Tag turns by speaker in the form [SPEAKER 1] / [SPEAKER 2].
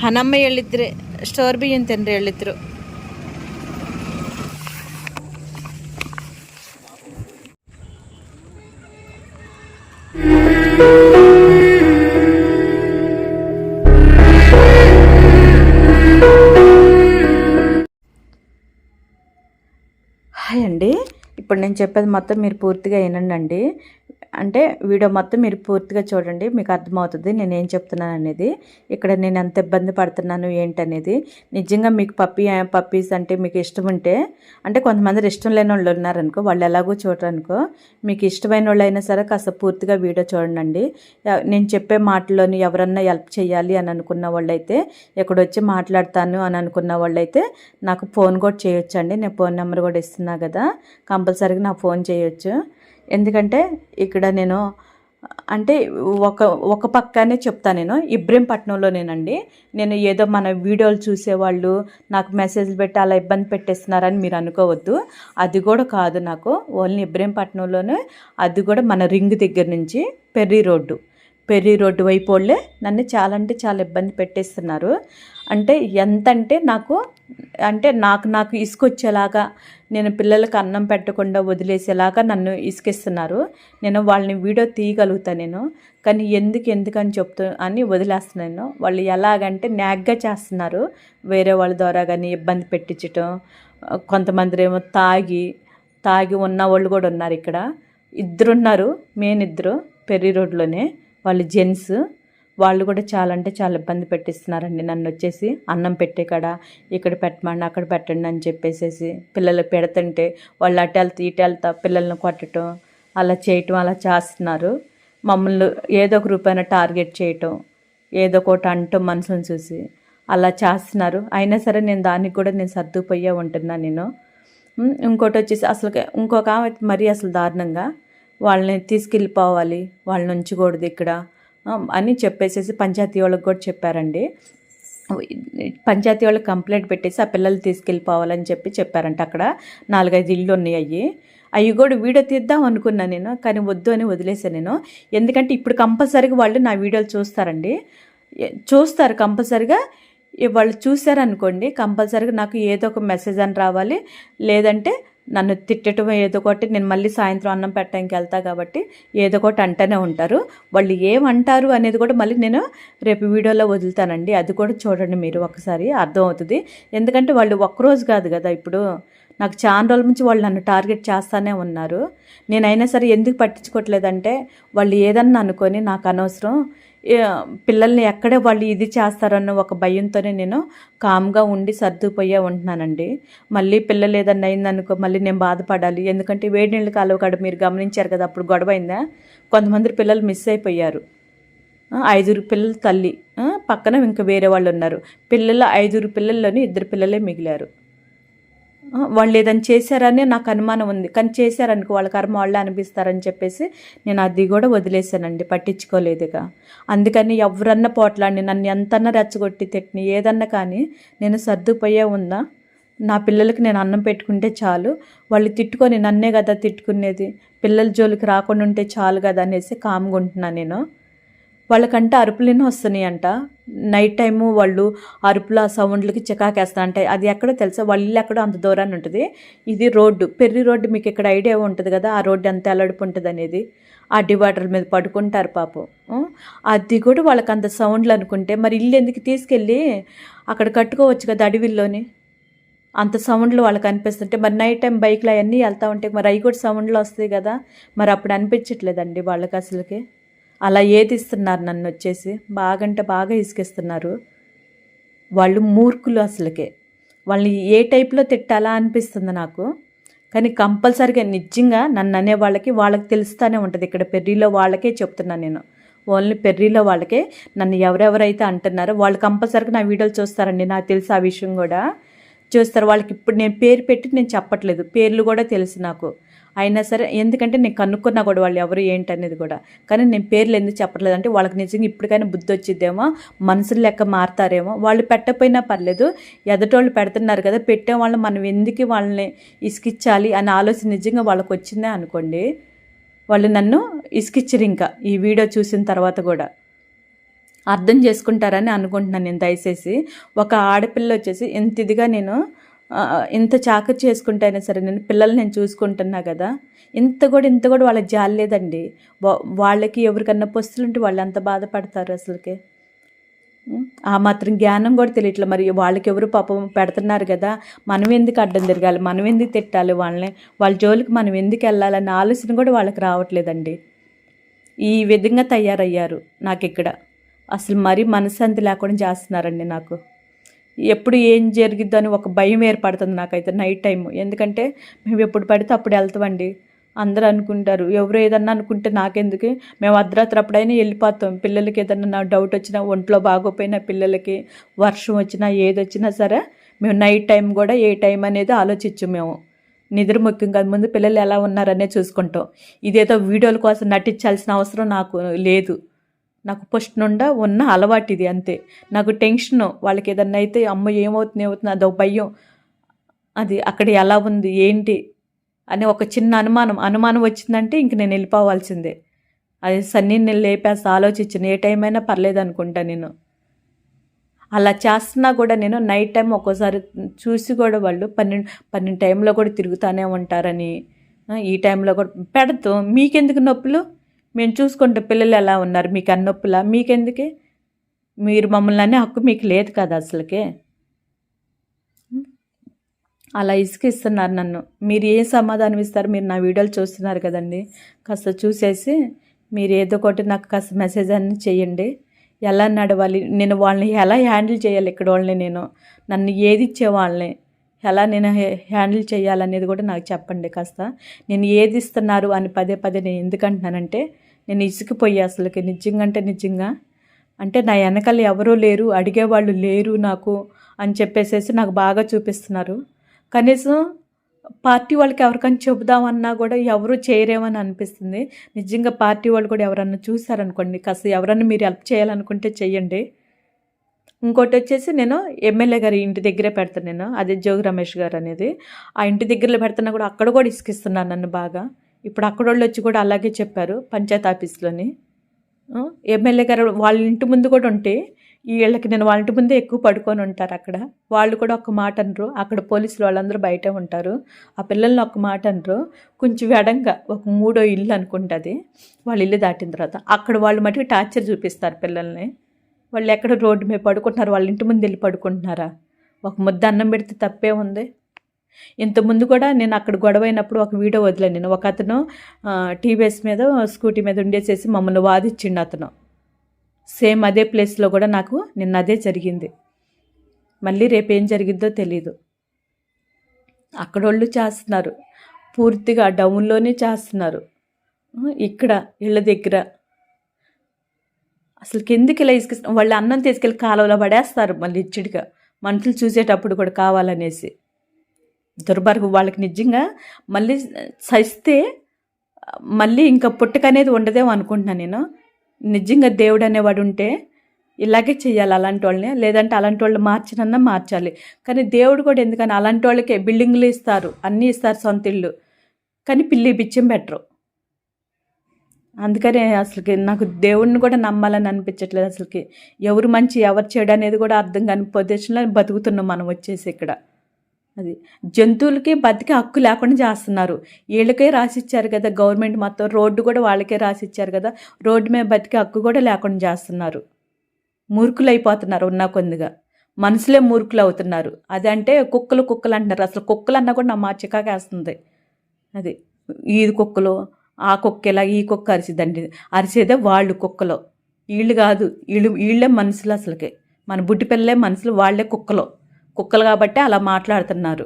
[SPEAKER 1] ಹನಮ್ಮ ಹೇಳಿದ್ರೆ store B ಅಂತಂದ್ರೆ ಹೇಳಿದ್ರು హాయ్ అండి ఇప్పుడు నేను చెప్పేది మొత్తం మీరు పూర్తిగా వినండి అండి అంటే వీడియో మొత్తం మీరు పూర్తిగా చూడండి మీకు అర్థమవుతుంది నేను ఏం చెప్తున్నాను అనేది. ఇక్కడ నేను ఎంత ఇబ్బంది పడుతున్నాను ఏంటనేది. నిజంగా మీకు పప్పీ పప్పీస్ అంటే మీకు ఇష్టం ఉంటే అంటే కొంతమంది ఇష్టం లేని వాళ్ళు ఉన్నారనుకో వాళ్ళు ఎలాగో చూడరనుకో మీకు ఇష్టమైన వాళ్ళు అయినా సరే కాస్త పూర్తిగా వీడియో చూడండి నేను చెప్పే మాటలోని ఎవరన్నా హెల్ప్ చేయాలి అని అనుకున్న వాళ్ళైతే ఎక్కడొచ్చి మాట్లాడతాను అని అనుకున్న వాళ్ళైతే నాకు ఫోన్ కూడా చేయొచ్చు అండి నేను ఫోన్ నెంబర్ కూడా ఇస్తున్నా కదా కంపల్సరీగా నాకు ఫోన్ చేయొచ్చు. ఎందుకంటే ఇక్కడ నేను అంటే ఒక ఒక పక్కనే చెప్తా నేను. ఇబ్రహీంపట్నంలోనేనండి నేను ఏదో మన వీడియోలు చూసేవాళ్ళు నాకు మెసేజ్లు పెట్టి అలా ఇబ్బంది పెట్టేస్తున్నారని మీరు అనుకోవద్దు. అది కూడా కాదు నాకు. ఓన్లీ ఇబ్రహీంపట్నంలోనే అది కూడా మన రింగ్ దగ్గర నుంచి పెర్రీ రోడ్డు. పెర్రీ రోడ్డు వైపు వాళ్ళే నన్ను చాలా అంటే చాలా ఇబ్బంది పెట్టేస్తున్నారు. అంటే ఎంత అంటే నాకు అంటే నాకు నాకు ఇసుకొచ్చేలాగా నేను పిల్లలకు అన్నం పెట్టకుండా వదిలేసేలాగా నన్ను ఇసుకిస్తున్నారు. నేను వాళ్ళని వీడియో తీయగలుగుతా నేను. కానీ ఎందుకు ఎందుకని చెప్తూ అని వదిలేస్తున్నాను వాళ్ళు ఎలాగంటే న్యాగ్గా చేస్తున్నారు. వేరే వాళ్ళ ద్వారా కానీ ఇబ్బంది పెట్టించటం కొంతమంది ఏమో తాగి తాగి ఉన్న వాళ్ళు కూడా ఉన్నారు ఇక్కడ. ఇద్దరున్నారు మెయిన్ ఇద్దరు పెర్రీ రోడ్లోనే. వాళ్ళు జెంట్స్. వాళ్ళు కూడా చాలా అంటే చాలా ఇబ్బంది పెట్టిస్తున్నారండి. నన్ను వచ్చేసి అన్నం పెట్టే కాడ ఇక్కడ పెట్టమండి అక్కడ పెట్టండి అని చెప్పేసేసి పిల్లలు పెడుతుంటే వాళ్ళు అటు వెళ్తా ఇటు వెళ్తా పిల్లల్ని కొట్టడం అలా చేయటం అలా చేస్తున్నారు. మమ్మల్ని ఏదో ఒక రూపాయన టార్గెట్ చేయటం ఏదో ఒకటి అంటాం మనసుని చూసి అలా చేస్తున్నారు. అయినా సరే నేను దానికి కూడా నేను సర్దుపోయే ఉంటున్నా నేను. ఇంకోటి వచ్చేసి అసలు ఇంకొక మరీ అసలు దారుణంగా వాళ్ళని తీసుకెళ్ళిపోవాలి వాళ్ళని ఉంచకూడదు ఇక్కడ అని చెప్పేసేసి పంచాయతీ వాళ్ళకి కూడా చెప్పారండి. పంచాయతీ వాళ్ళకి కంప్లైంట్ పెట్టేసి ఆ పిల్లలు తీసుకెళ్ళిపోవాలని చెప్పి చెప్పారంట అక్కడ. నాలుగైదు ఇళ్ళు ఉన్నాయి అవి అవి కూడా వీడియో తీద్దాం అనుకున్నాను నేను కానీ వద్దు అని వదిలేసాను నేను. ఎందుకంటే ఇప్పుడు కంపల్సరీగా వాళ్ళు నా వీడియోలు చూస్తారండి. చూస్తారు కంపల్సరీగా. వాళ్ళు చూశారనుకోండి కంపల్సరీగా నాకు ఏదో ఒక మెసేజ్ అని రావాలి. లేదంటే నన్ను తిట్టడం ఏదో ఒకటి నేను మళ్ళీ సాయంత్రం అన్నం పెట్టడానికి వెళ్తా కాబట్టి ఏదో ఒకటి అంటూనే ఉంటారు. వాళ్ళు ఏమంటారు అనేది కూడా మళ్ళీ నేను రేపు వీడియోలో వదులుతానండి. అది కూడా చూడండి మీరు ఒకసారి అర్థమవుతుంది. ఎందుకంటే వాళ్ళు ఒక్కరోజు కాదు కదా ఇప్పుడు. నాకు చాలా రోజుల నుంచి వాళ్ళు నన్ను టార్గెట్ చేస్తానే ఉన్నారు. నేనైనా సరే ఎందుకు పట్టించుకోవట్లేదంటే వాళ్ళు ఏదన్నా అనుకొని నాకు అనవసరం పిల్లల్ని ఎక్కడే వాళ్ళు ఇది చేస్తారన్న ఒక భయంతోనే నేను కామ్గా ఉండి సర్దుపోయే ఉంటున్నానండి. మళ్ళీ పిల్లలు ఏదన్నా అయిందనుకో మళ్ళీ నేను బాధపడాలి. ఎందుకంటే వేడి నీళ్ళు కాలువ కాడ మీరు గమనించారు కదా అప్పుడు గొడవ అయిందా కొంతమంది పిల్లలు మిస్ అయిపోయారు. ఐదుగురు పిల్లల తల్లి పక్కన ఇంకా వేరే వాళ్ళు ఉన్నారు. పిల్లల ఐదుగురు పిల్లల్లోని ఇద్దరు పిల్లలే మిగిలారు. వాళ్ళు ఏదైనా చేశారనే నాకు అనుమానం ఉంది. కానీ చేశారనుకో వాళ్ళ కర్మ వాళ్ళే అనిపిస్తారని చెప్పేసి నేను అది కూడా వదిలేశానండి పట్టించుకోలేదుగా. అందుకని ఎవరన్నా పోట్లాడిని నన్ను ఎంతన్నా రెచ్చగొట్టి తిట్టిని ఏదన్నా కానీ నేను సర్దుపోయే ఉందా నా పిల్లలకి నేను అన్నం పెట్టుకుంటే చాలు వాళ్ళు తిట్టుకొని నన్నే కదా తిట్టుకునేది పిల్లల జోలికి రాకుండా ఉంటే చాలు కదా అనేసి కామ్గా ఉంటున్నాను నేను. వాళ్ళకంటే అరుపులేనో వస్తున్నాయి అంట నైట్ టైము వాళ్ళు అరుపుల సౌండ్లకి చికాకేస్తా అంటే అది ఎక్కడో తెలుసా? వాళ్ళ ఇల్లు ఎక్కడో అంత దూరాన్ని ఉంటుంది. ఇది రోడ్డు. పెర్రి రోడ్డు మీకు ఇక్కడ ఐడియా ఉంటుంది కదా? ఆ రోడ్డు ఎంత ఎలడుపు ఉంటుంది అనేది. ఆ డివైడర్ మీద పడుకుంటారు పాపం. అది కూడా వాళ్ళకి అంత సౌండ్లు అనుకుంటే మరి ఇల్లు ఎందుకు తీసుకెళ్ళి అక్కడ కట్టుకోవచ్చు కదా అడవిల్లోని? అంత సౌండ్లు వాళ్ళకి అనిపిస్తుంటే మరి నైట్ టైం బైక్లు అవన్నీ వెళ్తా ఉంటే మరి అవి కూడా సౌండ్లు వస్తాయి కదా? మరి అప్పుడు అనిపించట్లేదండి వాళ్ళకి అసలుకి. అలా ఏది ఇస్తున్నారు నన్ను వచ్చేసి. బాగంటే బాగా ఇసుకేస్తున్నారు. వాళ్ళు మూర్ఖులు అసలుకే. వాళ్ళని ఏ టైప్లో తిట్టాలా అనిపిస్తుంది నాకు. కానీ కంపల్సరిగా నిజంగా నన్ను అనే వాళ్ళకి వాళ్ళకి తెలుస్తూనే ఉంటుంది. ఇక్కడ పెర్రీలో వాళ్ళకే చెప్తున్నాను నేను. ఓన్లీ పెర్రీలో వాళ్ళకే నన్ను ఎవరెవరైతే అంటున్నారో వాళ్ళు కంపల్సరిగా నా వీడియోలు చూస్తారండి. నాకు తెలుసు ఆ విషయం కూడా. చూస్తారు. వాళ్ళకి ఇప్పుడు నేను పేరు పెట్టి నేను చెప్పట్లేదు. పేర్లు కూడా తెలుసు నాకు. అయినా సరే ఎందుకంటే నేను కనుక్కున్నా కూడా వాళ్ళు ఎవరు ఏంటి అనేది కూడా. కానీ నేను పేర్లు ఎందుకు చెప్పట్లేదు అంటే వాళ్ళకి నిజంగా ఇప్పటికైనా బుద్ధి వచ్చిద్దేమో మనుషులు లెక్క మారుతారేమో. వాళ్ళు పెట్టకపోయినా పర్లేదు ఎదటోళ్ళు పెడుతున్నారు కదా పెట్టే వాళ్ళు మనం ఎందుకు వాళ్ళని ఇసుకిచ్చాలి అనే ఆలోచన నిజంగా వాళ్ళకి వచ్చిందే అనుకోండి. వాళ్ళు నన్ను ఇసుకిచ్చరు ఇంకా ఈ వీడియో చూసిన తర్వాత కూడా. అర్థం చేసుకుంటారని అనుకుంటున్నాను నేను దయచేసి. ఒక ఆడపిల్ల వచ్చేసి ఇంత ఇదిగా నేను ఇంత చాకరీ చేసుకుంటే అయినా సరే నేను పిల్లల్ని నేను చూసుకుంటున్నా కదా ఇంత కూడా ఇంత కూడా వాళ్ళకి జాలి లేదండి. వాళ్ళకి ఎవరికన్నా పొస్తులుంటే వాళ్ళు ఎంత బాధపడతారు అసలుకి? ఆ మాత్రం జ్ఞానం కూడా తెలియట్లే. మరి వాళ్ళకి ఎవరు పాపం పెడుతున్నారు కదా మనం ఎందుకు అడ్డం తిరగాలి? మనం ఎందుకు తిట్టాలి వాళ్ళని? వాళ్ళ జోలికి మనం ఎందుకు వెళ్ళాలన్న ఆలోచన కూడా వాళ్ళకి రావట్లేదండి. ఈ విధంగా తయారయ్యారు నాకు ఇక్కడ అసలు మరీ మనశ్శాంతి లేకుండా చేస్తున్నారండి నాకు. ఎప్పుడు ఏం జరిగిద్దో అని ఒక భయం ఏర్పడుతుంది నాకైతే నైట్ టైం ఎందుకంటే మేము ఎప్పుడు పడితే అప్పుడు వెళ్తామండి. అందరూ అనుకుంటారు. ఎవరు ఏదన్నా అనుకుంటే నాకెందుకు? మేము అర్ధరాత్రి అప్పుడైనా వెళ్ళిపోతాం. పిల్లలకి ఏదన్నా నా డౌట్ వచ్చినా ఒంట్లో బాగోపోయినా పిల్లలకి వర్షం వచ్చినా ఏదొచ్చినా సరే మేము నైట్ టైం కూడా ఏ టైం అనేది ఆలోచించు మేము. నిద్ర ముఖ్యం కాదు. ముందు పిల్లలు ఎలా ఉన్నారనే చూసుకుంటాం. ఇదేదో వీడియోల కోసం నటించాల్సిన అవసరం నాకు లేదు. నాకు ఫస్ట్ నుండా ఉన్న అలవాటు ఇది అంతే. నాకు టెన్షన్ వాళ్ళకి ఏదన్నా అయితే అమ్మ ఏమవుతుంది ఏమవుతుంది అదొక భయం అది అక్కడ ఎలా ఉంది ఏంటి? అని ఒక చిన్న అనుమానం. అనుమానం వచ్చిందంటే ఇంక నేను వెళ్ళిపోవాల్సిందే. అది సన్ని నేను లేపేసి ఆలోచించిన ఏ టైం అయినా పర్లేదు అనుకుంటా నేను. అలా చేస్తున్నా కూడా నేను నైట్ టైం ఒక్కోసారి చూసి కూడా వాళ్ళు పన్నెండు పన్నెండు టైంలో కూడా తిరుగుతూనే ఉంటారని ఈ టైంలో కూడా పెడతాం మీకెందుకు నొప్పులు? మేము చూసుకుంటే పిల్లలు ఎలా ఉన్నారు? మీకు అన్నొప్పులా మీకెందుకే? మీరు మమ్మల్ని అనే హక్కు మీకు లేదు కదా అసలుకే? అలా ఇసుకిస్తున్నారు నన్ను. మీరు ఏ సమాధానం ఇస్తారు? మీరు నా వీడియోలు చూస్తున్నారు కదండి. కాస్త చూసేసి మీరు ఏదో ఒకటి నాకు కాస్త మెసేజ్ అని చేయండి. ఎలా నడవాలి? నేను వాళ్ళని ఎలా హ్యాండిల్ చేయాలి ఇక్కడ వాళ్ళని నేను? నన్ను ఏది ఇచ్చే వాళ్ళని ఎలా నేను హ్యాండిల్ చేయాలనేది కూడా నాకు చెప్పండి కాస్త. నేను ఏది ఇస్తున్నారు అని పదే పదే నేను ఎందుకంటున్నానంటే నేను ఇసుకుపోయి అసలుకి నిజంగా అంటే నిజంగా అంటే నా వెనకాల ఎవరూ లేరు అడిగేవాళ్ళు లేరు నాకు అని చెప్పేసేసి నాకు బాగా చూపిస్తున్నారు. కనీసం పార్టీ వాళ్ళకి ఎవరికైనా చెబుదామన్నా కూడా ఎవరు చేయరేమని అనిపిస్తుంది. నిజంగా పార్టీ వాళ్ళు కూడా ఎవరన్నా చూసారనుకోండి కాస్త ఎవరన్నా మీరు హెల్ప్ చేయాలనుకుంటే చెయ్యండి. ఇంకోటి వచ్చేసి నేను ఎమ్మెల్యే గారి ఇంటి దగ్గరే పెడతాను నేను అదే జోగి రమేష్ గారు అనేది. ఆ ఇంటి దగ్గరలో పెడుతున్నా కూడా అక్కడ కూడా ఇసుకిస్తున్నారు నన్ను బాగా. ఇప్పుడు అక్కడ వాళ్ళు వచ్చి కూడా అలాగే చెప్పారు పంచాయత్ ఆఫీస్లోని. ఎమ్మెల్యే గారు వాళ్ళ ఇంటి ముందు కూడా ఉంటే ఈ వీళ్ళకి నేను వాళ్ళ ఇంటి ముందే ఎక్కువ పడుకొని ఉంటారు అక్కడ. వాళ్ళు కూడా ఒక మాట అనరు అక్కడ పోలీసులు వాళ్ళందరూ బయటే ఉంటారు. ఆ పిల్లల్ని ఒక మాట అనరు. కొంచెం వెడంగా ఒక మూడో ఇల్లు అనుకుంటుంది. వాళ్ళ ఇల్లు దాటిన తర్వాత అక్కడ వాళ్ళు మటుకు టార్చర్ చూపిస్తారు పిల్లల్ని. వాళ్ళు ఎక్కడ రోడ్డు మీద పడుకుంటున్నారు? వాళ్ళ ఇంటి ముందు వెళ్ళి పడుకుంటున్నారా? ఒక ముద్ద అన్నం పెడితే తప్పే ఉంది. ఇంతకుముందు కూడా నేను అక్కడ గొడవ అయినప్పుడు ఒక వీడియో వదిలేను. నేను ఒక అతను టీవీఎస్ మీద స్కూటీ మీద ఉండేసేసి మమ్మల్ని వాదిచ్చిండు అతను. సేమ్ అదే ప్లేస్లో కూడా నాకు నిన్న అదే జరిగింది. మళ్ళీ రేపు ఏం జరిగిద్దో తెలీదు. అక్కడ వాళ్ళు చేస్తున్నారు. పూర్తిగా డౌన్లోనే చేస్తున్నారు. ఇక్కడ ఇళ్ళ దగ్గర. అసలు కిందికి ఇలా ఇసుక వాళ్ళు అన్నం తీసుకెళ్ళి కాలువలో పడేస్తారు మళ్ళీ ఇచ్చిడిగా మనుషులు చూసేటప్పుడు కూడా కావాలనేసి. దుర్భర్గం వాళ్ళకి నిజంగా మళ్ళీ సస్తే మళ్ళీ ఇంకా పుట్టకనేది ఉండదేమో అనుకుంటున్నాను నేను. నిజంగా దేవుడు అనేవాడు ఉంటే ఇలాగే చేయాలి అలాంటి వాళ్ళని లేదంటే అలాంటి వాళ్ళు మార్చినన్నా మార్చాలి. కానీ దేవుడు కూడా ఎందుకని అలాంటి వాళ్ళకే బిల్డింగ్లు ఇస్తారు అన్నీ ఇస్తారు సొంత ఇల్లు. కానీ పిల్లి బిచ్చం పెట్టరు. అందుకనే అసలుకి నాకు దేవుడిని కూడా నమ్మాలని అనిపించట్లేదు అసలుకి. ఎవరు మంచి ఎవరు చెడు అనేది కూడా అర్థం కాని పొజిషన్లో బతుకుతున్నాం మనం వచ్చేసి ఇక్కడ. అది జంతువులకి బతికే హక్కు లేకుండా చేస్తున్నారు. వీళ్ళకే రాసిచ్చారు కదా గవర్నమెంట్ మొత్తం రోడ్డు కూడా వాళ్ళకే రాసిచ్చారు కదా రోడ్డు మీద బతికే హక్కు కూడా లేకుండా చేస్తున్నారు. మూర్ఖులు అయిపోతున్నారు ఉన్న కొద్దిగా. మనుషులే మూర్ఖులు అవుతున్నారు అదంటే కుక్కలు కుక్కలు అంటున్నారు. అసలు కుక్కలు అన్నా కూడా నా మా చికాకేస్తుంది. అది ఈది కుక్కలు ఆ కుక్క ఇలా ఈ కుక్క అరిసిద్దండి. అరిసేదే వాళ్ళు కుక్కలు. వీళ్ళు కాదు వీళ్ళు వీళ్ళే మనుషులు అసలుకి. మన బుడ్డి పిల్లలే మనుషులు వాళ్ళే కుక్కలు. కుక్కలు కాబట్టి అలా మాట్లాడుతున్నారు.